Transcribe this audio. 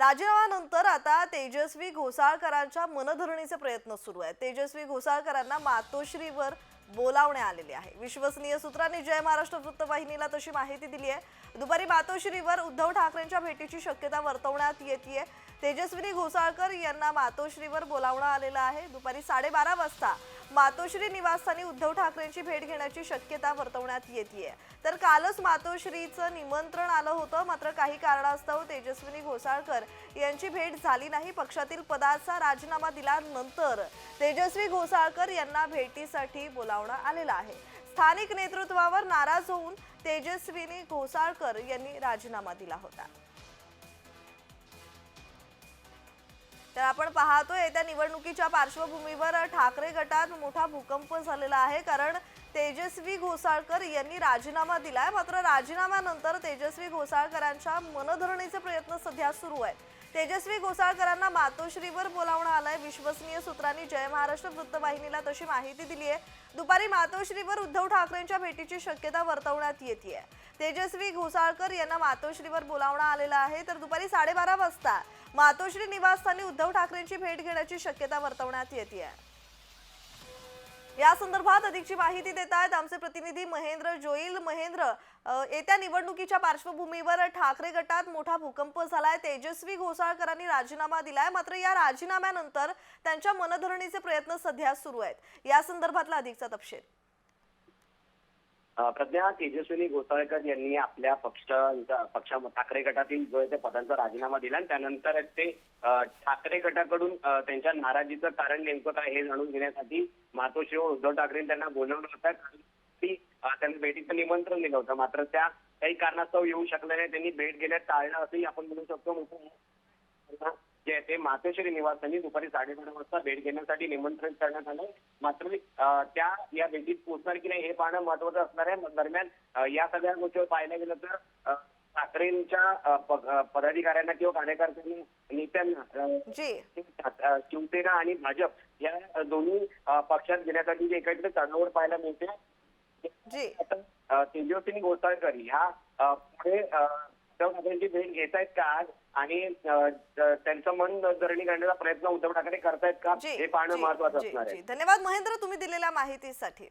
राजीनाम्यानंतर आता तेजस्वी घोसाळकरांच्या मनधरणीचे प्रयत्न सुरू आहेत. तेजस्वी घोसाळकरांना मातोश्रीवर बोलावणे आलेले आहे. विश्वसनीय सूत्रांनी जय महाराष्ट्र वृत्तवाहिनीला तशी माहिती दिली आहे. दुपारी मातोश्रीवर उद्धव ठाकरेंच्या भेटीची शक्यता वर्तवण्यात येते तेजस्विनी घोसाळकर यांना मातोश्रीवर बोलावणं आलेलं आहे. दुपारी साडेबारा वाजता मातोश्री निवासस्थानी उद्धव ठाकरेंची भेट घेण्याची शक्यता वर्तवण्यात येते तर कालच मातोश्रीचं निमंत्रण आलं होतं. मात्र काही कारणास्तव तेजस्विनी घोसाळकर यांची भेट झाली नाही. पक्षातील पदाचा राजीनामा दिल्यानंतर तेजस्वी घोसाळकर यांना भेटीसाठी बोलावणं आलेलं आहे. स्थानिक नेतृत्वावर नाराज होऊन तेजस्विनी घोसाळकर यांनी राजीनामा दिला होता. तर आपण पाहतोय त्या निवडणुकीच्या पार्श्वभूमीवर ठाकरे गटात मोठा भूकंप झालेला आहे. कारण तेजस्वी घोसाळकर यांनी राजीनामा दिलाय. मात्र राजीनाम्यानंतर तेजस्वी घोसाळकरांच्या मनधरणीचे प्रयत्न सध्या सुरू आहेत. तेजस्वी घोसाळकरांना मातोश्रीवर बोलावणं आलंय. विश्वसनीय सूत्रांनी जय महाराष्ट्र वृत्तवाहिनीला तशी माहिती दिली आहे. दुपारी मातोश्रीवर उद्धव ठाकरेंच्या भेटीची शक्यता वर्तवण्यात येते तेजस्वी घोसाळकर यांना मातोश्रीवर बोलावणं आलेलं आहे. तर दुपारी साडेबारा वाजता मातोश्री निवासस्थानी उद्धव ठाकरेंची भेट घेण्याची शक्यता वर्तवण्यात येते या संदर्भात अधिकची माहिती देत आहेत आमचे प्रतिनिधी महेंद्र जोईल. महेंद्र येत्या निवडणुकीच्या पार्श्वभूमीवर ठाकरे गटात मोठा भूकंप झालाय तेजस्वी घोसाळकरांनी राजीनामा दिलाय. मात्र या राजीनाम्यानंतर त्यांच्या मनधरणीचे प्रयत्न सध्या सुरू आहेत. या संदर्भातला अधिकचा तपशील. प्रज्ञा तेजस्विनी घोसाळकर यांनी आपल्या पक्ष पक्षा ठाकरे गटातील जो आहे पदांचा राजीनामा दिला आणि त्यानंतर ते ठाकरे गटाकडून त्यांच्या नाराजीचं कारण नेमकं काय हे जाणून घेण्यासाठी मातोश्री उद्धव ठाकरे त्यांना बोलवलं होतं. कारण ती त्यांना भेटीचं निमंत्रण दिलं होतं. मात्र त्या काही कारणास्तव येऊ शकल्या नाही. त्यांनी भेट घेण्यात टाळणं असंही आपण म्हणू शकतो. मोठं जे आहे ते मातोश्री निवासस्थानी दुपारी साडेबारा वाजता भेट घेण्यासाठी निमंत्रण करण्यात आलं. मात्र त्या या भेटीत पोहोचणार की नाही हे पाहणं महत्वाचं असणार आहे. दरम्यान या सगळ्या गोष्टीवर पाहायला गेलं तर ठाकरेंच्या पदाधिकाऱ्यांना किंवा कार्यकर्त्यांनी नेत्यांना शिवसेना आणि भाजप या दोन्ही पक्षात घेण्यासाठी जे एकत्र चढावळ पाहायला मिळते. तेजस्विनी घोसाळकर ह्या पुढे उद्धव भेट घेत आहेत का आज? आणि त्यांचं मन धरणी करण्याचा प्रयत्न उद्धव ठाकरे करतायत का? हे पाहणं महत्वाचं असणार आहे. धन्यवाद महेंद्र तुम्ही दिलेल्या माहितीसाठी.